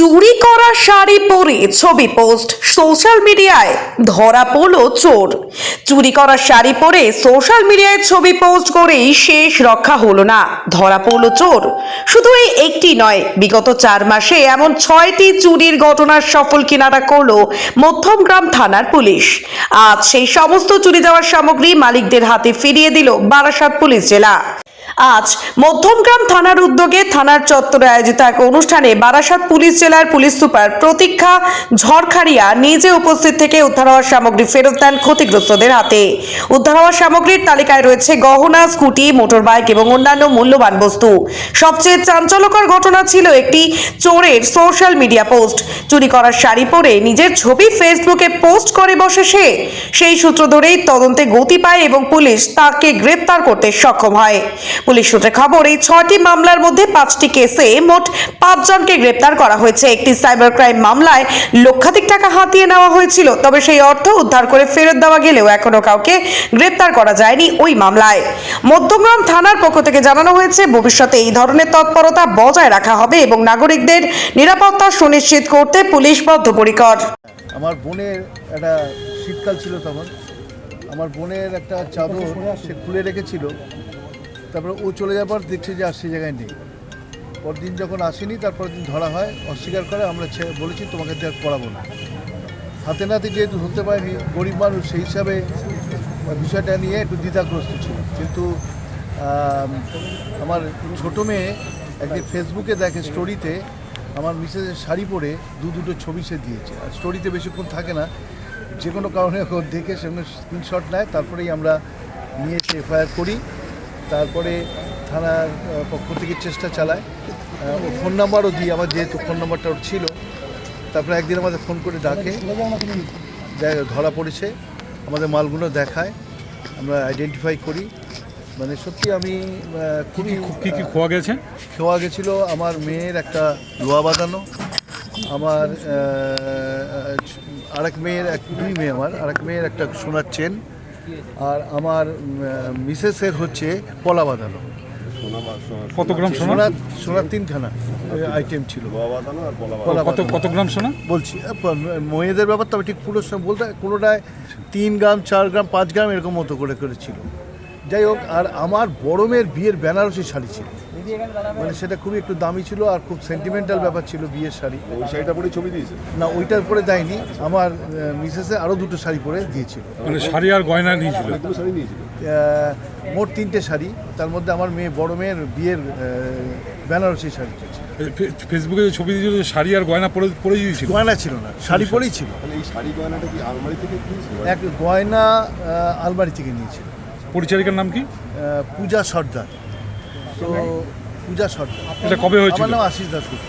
চুরি করা শাড়ি পরে ছবি পোস্ট সোশ্যাল মিডিয়ায় ধরা পড়ল চোর। চুরি করা শাড়ি পরে সোশ্যাল মিডিয়ায় ছবি পোস্ট করেই শেষ রক্ষা হলো না, ধরা পড়ল চোর। শুধু এই একটি নয়, বিগত চার মাসে এমন ছয়টি চুরির ঘটনার সফল কিনারা করল মধ্যমগ্রাম থানার পুলিশ। আজ সেই সমস্ত চুরি যাওয়ার সামগ্রী মালিকদের হাতে ফিরিয়ে দিল বারাসাত পুলিশ জেলা। আজ মধ্যমগ্রাম থানার উদ্যোগে থানার চত্বরে আয়োজিত এক অনুষ্ঠানে বারাসাত পুলিশ জেলার পুলিশ সুপার প্রতীক্ষা ঝড়খাড়িয়া নিজে উপস্থিত থেকে উদ্ধার হওয়া সামগ্রী ফেরত দেন ক্ষতিগ্রস্তদের হাতে। উদ্ধার হওয়া সামগ্রীর তালিকায় রয়েছে গহনা, স্কুটি মোটর বাইক এবং অন্যান্য মূল্যবান বস্তু। সবচেয়ে চাঞ্চল্যকর ঘটনা ছিল একটি চোরের সোশ্যাল মিডিয়া পোস্ট। চুরি করার শাড়ি পরে নিজের ছবি ফেসবুকে পোস্ট করে বসে সে। সেই সূত্র ধরেই তদন্তে গতি পায় এবং পুলিশ তাকে গ্রেপ্তার করতে সক্ষম হয়। পুলিশ সূত্রে খবর, এই ছয়টি মামলার মধ্যে পাঁচটি কেসে মোট পাঁচজনকে গ্রেপ্তার করা হয়েছে। একটি সাইবার ক্রাইম মামলায় লক্ষাধিক টাকা হাতিয়ে নেওয়া হয়েছিল, তবে সেই অর্থ উদ্ধার করে ফেরত দেওয়া গেলেও এখনও কাউকে গ্রেপ্তার করা যায়নি ওই মামলায়। মধ্যগ্রাম থানার পক্ষ থেকে জানানো হয়েছে, ভবিষ্যতে এই ধরনের তৎপরতা বজায় রাখা হবে এবং নাগরিকদের নিরাপত্তা সুনিশ্চিত করতে পুলিশ বদ্ধপরিকর। আমার বোনের একটা শীতকাল ছিল তখন। আমার বোনের একটা চাদর সে খুলে রেখেছিল। তারপরে ও চলে যাওয়ার পর দেখছে যে আর সে জায়গায় নেই। পরদিন যখন আসেনি তারপর দিন ধরা হয়, অস্বীকার করে আমরা বলেছি তোমাকে আর পড়াবো না। হাতে নাতে যেহেতু ধরতে পারিনি, গরিব মানুষ সেই হিসাবে বিষয়টা নিয়ে একটু দ্বিধাগ্রস্ত ছিল। কিন্তু আমার ছোটো মেয়ে একদিন ফেসবুকে দেখে স্টোরিতে আমার মিসেসের শাড়ি পরে দু দুটো ছবি সে দিয়েছে। আর স্টোরিতে বেশিক্ষণ থাকে না যে কোনো কারণে দেখে সেগুলো স্ক্রিনশট নেয়, তারপরেই আমরা নিয়ে এসে এফআইআর করি। তারপরে থানার পক্ষ থেকে চেষ্টা চালায়। আহ, ও ফোন নাম্বারও দিই আমার যেহেতু ফোন নাম্বারটা ওর ছিল তারপরে একদিন আমাদের ফোন করে ডাকে। ধরা পড়েছে আমাদের মালগুলো দেখায় আমরা আইডেন্টিফাই করি। মানে সত্যি আমি খুবই কি কি খোয়া গেছে? খোয়া গেছিল আমার মেয়ের একটা লোয়া বাঁধানো আমার আরেক মেয়ের এক দুই মেয়ে আমার আরেক মেয়ের একটা সোনার চেন আর আমার মিসেসের হচ্ছে পলা বাঁধানো কত গ্রাম সোনা? সোনার সোনার তিনখানা আইটেম ছিল। কত কত গ্রাম সোনা? বলছি মহিলাদের মেয়েদের ব্যাপার তো ঠিক পুরো বলতে কোনোটায় তিন গ্রাম চার গ্রাম পাঁচ গ্রাম এরকম মতো করে করেছিল। যাই হোক আর আমার বড় মেয়ের বিয়ের বেনারসি শাড়ি ছিল। মানে সেটা খুবই একটু দামি ছিল আর খুব সেন্টিমেন্টাল ব্যাপার ছিল বিয়ের শাড়ি। ওই শাড়িটা পরে ছবি দিয়েছে? না ওইটার পরে দেয়নি আমার মিসেসে আরও দুটো শাড়ি পরে দিয়েছিল। মানে শাড়ি আর গয়না নিয়েছিল? অনেকগুলো শাড়ি নিয়েছিল। মোট তিনটে শাড়ি। তার মধ্যে আমার মেয়ে বড় মেয়ের বিয়ের বেনারসি শাড়ি ছিল ফেসবুকে যে ছবি দিয়েছিল শাড়ি আর গয়না পরে পরে দিয়েছিল? গয়না ছিল না শাড়ি পরেই ছিল। এই শাড়ি গয়নাটা কি আলমারি থেকে এক গয়না আলমারি থেকে নিয়েছিল। পরিচারিকার নাম কি? পূজা সর্দার। তো পূজা সর্দার। এটা কবে হয়েছিল? আমার নাম আশিস দাসগুপ্ত